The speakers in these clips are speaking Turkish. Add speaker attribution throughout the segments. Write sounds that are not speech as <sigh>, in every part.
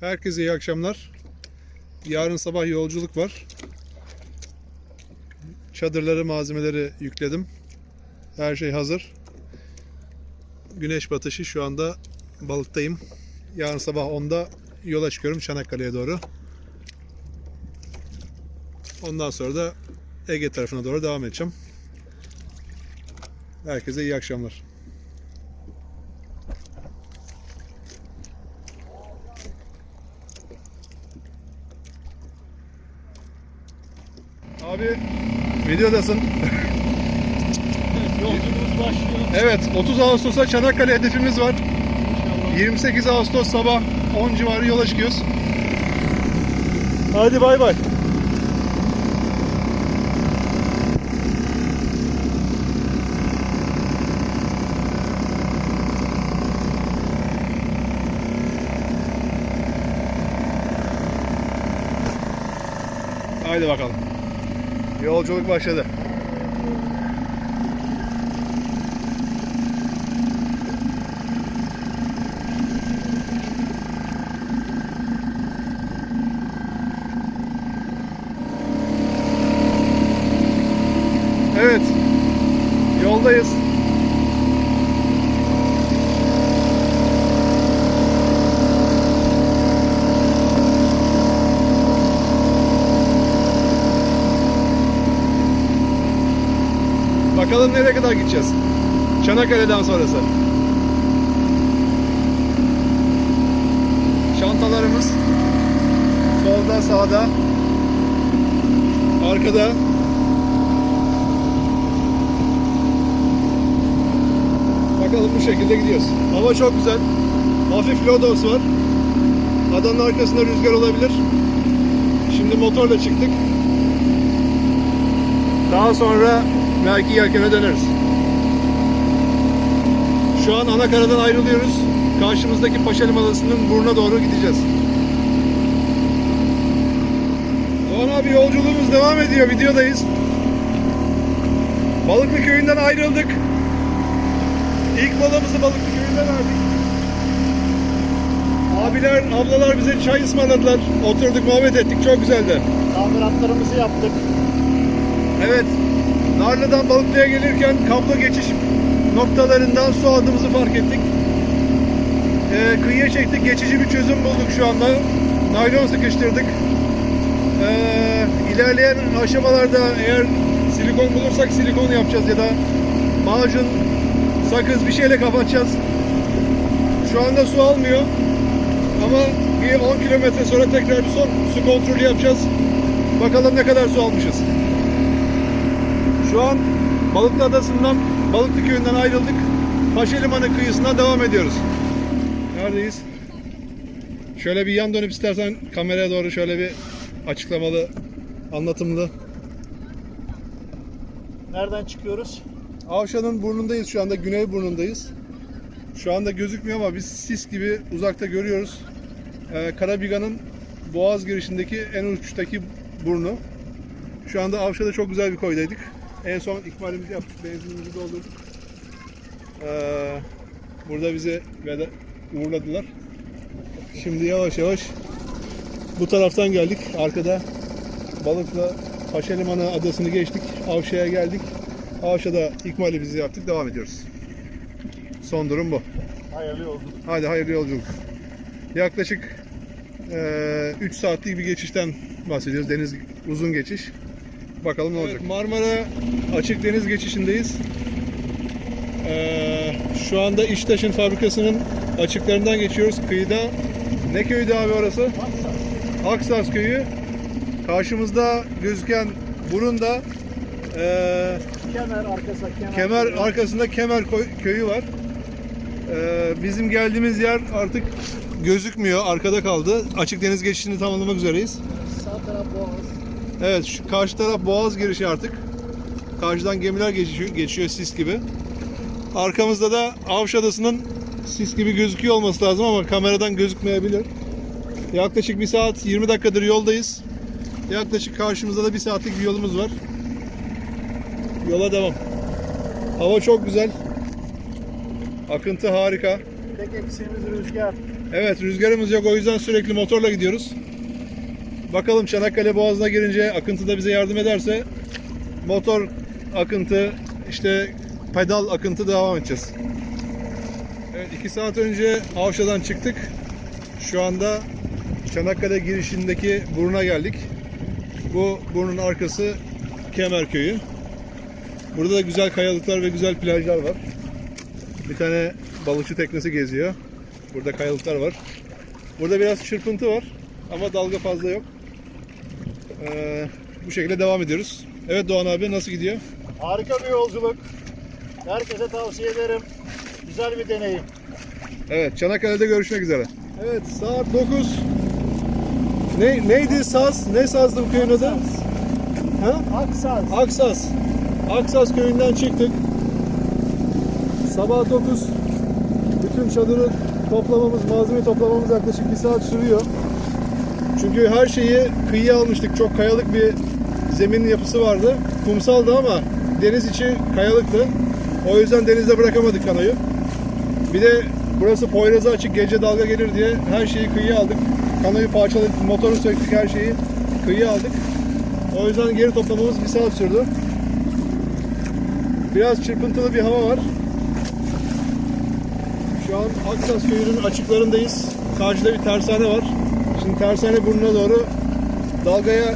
Speaker 1: Herkese iyi akşamlar. Yarın sabah yolculuk var. Çadırları, malzemeleri yükledim. Her şey hazır. Güneş batışı şu anda balıktayım. Yarın sabah 10'da yola çıkıyorum Çanakkale'ye doğru. Ondan sonra da Ege tarafına doğru devam edeceğim. Herkese iyi akşamlar. Abi videodasın. <laughs>
Speaker 2: Yolculuğumuz başlıyor.
Speaker 1: Evet 30 Ağustos'a Çanakkale hedefimiz var. 28 Ağustos sabah 10 civarı yola çıkıyoruz. Hadi bay bay. Haydi bakalım. Yolculuk başladı. Evet. Yoldayız. Bakalım nereye kadar gideceğiz. Çanakkale'den sonrası. Çantalarımız solda, sağda, arkada Bakalım bu şekilde gidiyoruz. Hava çok güzel. Hafif lodos var. Adanın arkasında rüzgar olabilir. Şimdi motorla çıktık. Daha sonra belki yelkene döneriz. Şu an Anakara'dan ayrılıyoruz. Karşımızdaki Paşa Limanası'nın burnuna doğru gideceğiz. Doğan abi yolculuğumuz devam ediyor. Videodayız. Balıklı köyünden ayrıldık. İlk balığımızı balıklı köyünden verdik. Abiler, ablalar bize çay ısmarladılar. Oturduk, muhabbet ettik. Çok güzeldi.
Speaker 2: Tamiratlarımızı yaptık.
Speaker 1: Evet. Narlı'dan Balıklı'ya gelirken kablo geçiş noktalarından su aldığımızı fark ettik. Ee, kıyıya çektik. Geçici bir çözüm bulduk şu anda. Naylon sıkıştırdık. Ee, ilerleyen aşamalarda eğer silikon bulursak silikon yapacağız ya da macun, sakız bir şeyle kapatacağız. Şu anda su almıyor. Ama bir 10 kilometre sonra tekrar bir son su kontrolü yapacağız. Bakalım ne kadar su almışız. Şu an Balıklı Adası'ndan, Balıklı Köyü'nden ayrıldık. Paşa Limanı kıyısına devam ediyoruz. Neredeyiz? Şöyle bir yan dönüp istersen kameraya doğru şöyle bir açıklamalı, anlatımlı.
Speaker 2: Nereden çıkıyoruz?
Speaker 1: Avşan'ın burnundayız şu anda, güney burnundayız. Şu anda gözükmüyor ama biz sis gibi uzakta görüyoruz. Ee, Karabiga'nın boğaz girişindeki en uçtaki burnu. Şu anda Avşa'da çok güzel bir koydaydık. En son ikmalimizi yaptık, benzinimizi doldurduk. Ee, burada bizi veda, uğurladılar. Şimdi yavaş yavaş bu taraftan geldik. Arkada Balıkla Paşa Limanı adasını geçtik. Avşa'ya geldik. Avşa'da ikmalimizi yaptık. Devam ediyoruz. Son durum bu.
Speaker 2: Hayırlı yolculuk.
Speaker 1: Hadi hayırlı yolculuk. Yaklaşık 3 saatlik bir geçişten bahsediyoruz. Deniz uzun geçiş. Bakalım ne olacak. Marmara açık deniz geçişindeyiz. Eee, şu anda İştaş'ın fabrikasının açıklarından geçiyoruz. Kıyıda ne köydü abi orası?
Speaker 2: Maksat.
Speaker 1: Aksas köyü. Karşımızda gözüken burun da eee,
Speaker 2: Kemer arkası kemer.
Speaker 1: Kemer arkasında Kemer köyü var. Ee, bizim geldiğimiz yer artık gözükmüyor. Arkada kaldı. Açık deniz geçişini tamamlamak üzereyiz.
Speaker 2: Sağ taraf boğaz.
Speaker 1: Evet şu karşı taraf boğaz girişi artık. Karşıdan gemiler geçiyor, geçiyor sis gibi. Arkamızda da Avş Adası'nın sis gibi gözüküyor olması lazım ama kameradan gözükmeyebilir. Yaklaşık bir saat 20 dakikadır yoldayız. Yaklaşık karşımızda da bir saatlik bir yolumuz var. Yola devam. Hava çok güzel. Akıntı harika.
Speaker 2: Tek eksiğimiz rüzgar.
Speaker 1: Evet rüzgarımız yok o yüzden sürekli motorla gidiyoruz. Bakalım Çanakkale Boğazı'na girince akıntı da bize yardım ederse motor akıntı işte pedal akıntı devam edeceğiz. Evet 2 saat önce Avşa'dan çıktık. Şu anda Çanakkale girişindeki buruna geldik. Bu burnun arkası Kemerköy'ü. Burada da güzel kayalıklar ve güzel plajlar var. Bir tane balıkçı teknesi geziyor. Burada kayalıklar var. Burada biraz çırpıntı var ama dalga fazla yok. Ee, bu şekilde devam ediyoruz. Evet Doğan abi nasıl gidiyor?
Speaker 2: Harika bir yolculuk. Herkese tavsiye ederim. Güzel bir deneyim.
Speaker 1: Evet Çanakkale'de görüşmek üzere. Evet saat 9. Ne, neydi saz? Ne sazdı bu köyün adı? Ha?
Speaker 2: Aksaz.
Speaker 1: Aksas. Aksas köyünden çıktık. Sabah 9. Bütün çadırı toplamamız, malzeme toplamamız yaklaşık bir saat sürüyor. Çünkü her şeyi kıyıya almıştık. Çok kayalık bir zemin yapısı vardı. Kumsaldı ama deniz içi kayalıktı. O yüzden denizde bırakamadık kanoyu. Bir de burası Poyraz'a açık gece dalga gelir diye her şeyi kıyıya aldık. Kanoyu parçaladık, motoru söktük, her şeyi kıyıya aldık. O yüzden geri toplamamız bir saat sürdü. Biraz çırpıntılı bir hava var. Şu an Aksas köyünün açıklarındayız. Karşıda bir tersane var. Şimdi tersane burnuna doğru dalgaya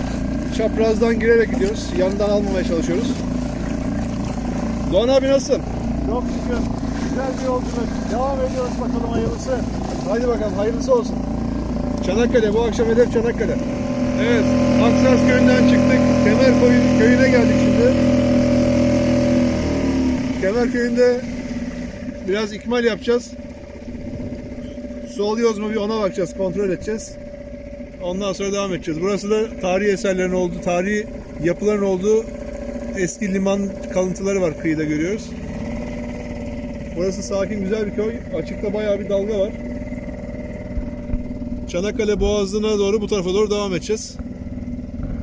Speaker 1: çaprazdan girerek gidiyoruz. Yandan almamaya çalışıyoruz. Doğan abi nasılsın?
Speaker 2: Çok şükür. Güzel bir yolculuk. Devam ediyoruz bakalım hayırlısı.
Speaker 1: Haydi bakalım hayırlısı olsun. Çanakkale bu akşam hedef Çanakkale. Evet Aksas köyünden çıktık. Kemer köyüne geldik şimdi. Kemer köyünde biraz ikmal yapacağız. Su alıyoruz mu bir ona bakacağız, kontrol edeceğiz. Ondan sonra devam edeceğiz. Burası da tarihi eserlerin olduğu, tarihi yapıların olduğu eski liman kalıntıları var kıyıda görüyoruz. Burası sakin güzel bir köy. Açıkta bayağı bir dalga var. Çanakkale Boğazı'na doğru bu tarafa doğru devam edeceğiz.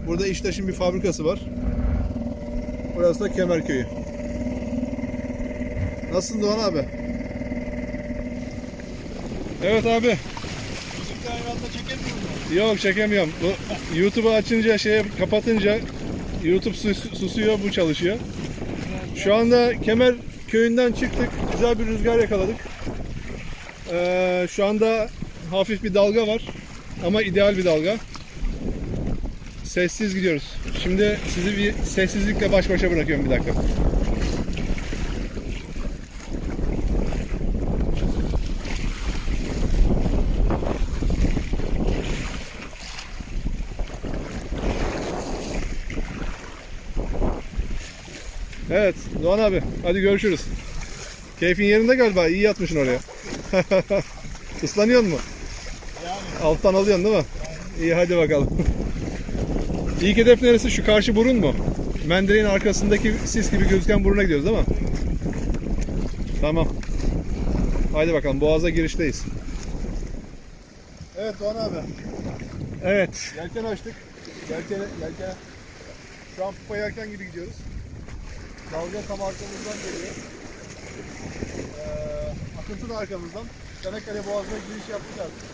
Speaker 1: Burada İştaş'ın bir fabrikası var. Burası da Kemerköy'ü. Nasılsın Doğan abi? Evet abi. Yok çekemiyorum. Bu YouTube'u açınca şeye kapatınca YouTube sus- susuyor bu çalışıyor. Şu anda Kemer köyünden çıktık. Güzel bir rüzgar yakaladık. Ee, şu anda hafif bir dalga var. Ama ideal bir dalga. Sessiz gidiyoruz. Şimdi sizi bir sessizlikle baş başa bırakıyorum bir dakika. Evet Doğan abi hadi görüşürüz. Keyfin yerinde galiba iyi yatmışsın oraya. <laughs> Islanıyor mu?
Speaker 2: Yani.
Speaker 1: Alttan alıyorsun değil mi? İyi hadi bakalım. İlk hedef neresi? Şu karşı burun mu? Mendireğin arkasındaki sis gibi gözüken buruna gidiyoruz değil mi? Tamam. Haydi bakalım boğaza girişteyiz. Evet Doğan abi. Evet. Yelken açtık. Yelken, yelken. Şu an pupa yelken gibi gidiyoruz. Dalga tam arkamızdan geliyor. Ee, akıntı da arkamızdan. Çanakkale Boğazı'na giriş yaptık artık.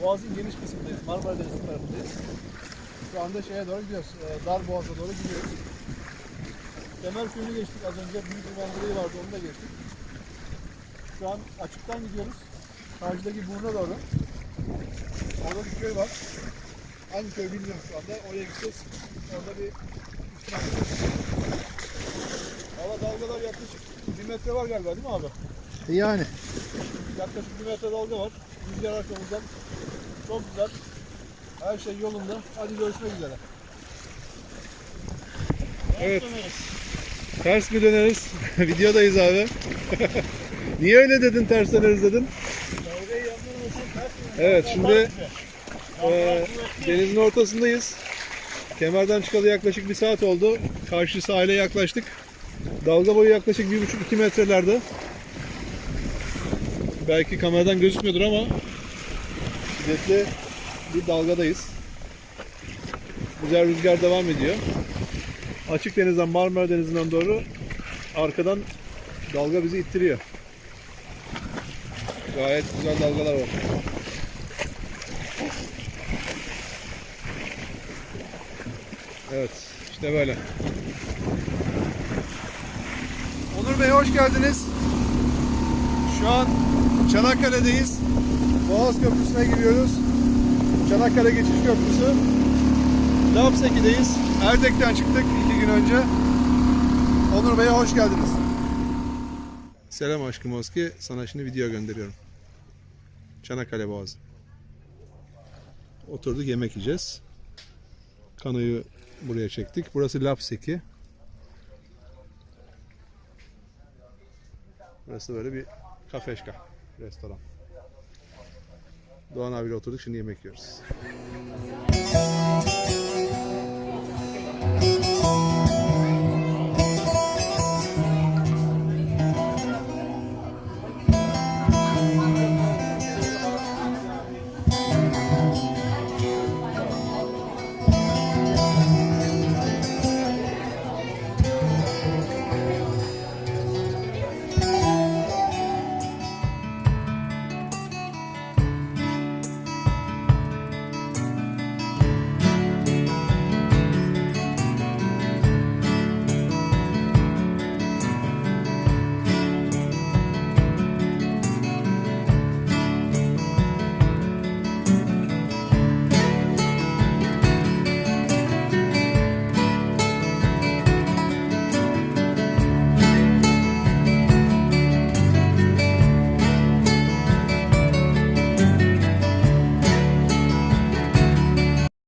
Speaker 1: Boğaz'ın geniş kısmındayız. Marmara Denizi tarafındayız. Şu anda şeye doğru gidiyoruz. Ee, Dar Boğaz'a doğru gidiyoruz. Kemer köyünü geçtik az önce. Büyük bir manzarayı vardı onu da geçtik. Şu an açıktan gidiyoruz. Karşıdaki buruna doğru. Orada bir köy var. Hangi köy bilmiyorum şu anda. Oraya gideceğiz. Orada bir Hava dalgalar yaklaşık 1 metre var galiba değil mi abi?
Speaker 2: Yani.
Speaker 1: Yaklaşık 1 metre dalga var. Rüzgar arkamızdan. Çok güzel. Her şey yolunda. Hadi görüşmek üzere. Evet. Ters mi döneriz? <laughs> Videodayız abi. <laughs> Niye öyle dedin ters döneriz dedin? Evet şimdi e, denizin ortasındayız. Kemerden çıkalı yaklaşık bir saat oldu. Karşı sahile yaklaştık. Dalga boyu yaklaşık 1,5-2 metrelerde. Belki kameradan gözükmüyordur ama şiddetli bir dalgadayız. Güzel rüzgar devam ediyor. Açık denizden Marmara Denizi'nden doğru arkadan dalga bizi ittiriyor. Gayet güzel dalgalar var. Evet, işte böyle. Onur Bey hoş geldiniz. Şu an Çanakkale'deyiz. Boğaz Köprüsü'ne giriyoruz. Çanakkale Geçiş Köprüsü. Lapseki'deyiz. Erdek'ten çıktık iki gün önce. Onur Bey'e hoş geldiniz. Selam aşkım Oski. Sana şimdi video gönderiyorum. Çanakkale Boğazı. Oturduk yemek yiyeceğiz. Kanoyu buraya çektik. Burası Lapseki. Burası böyle bir kafeşka restoran. Doğan abiyle oturduk şimdi yemek yiyoruz.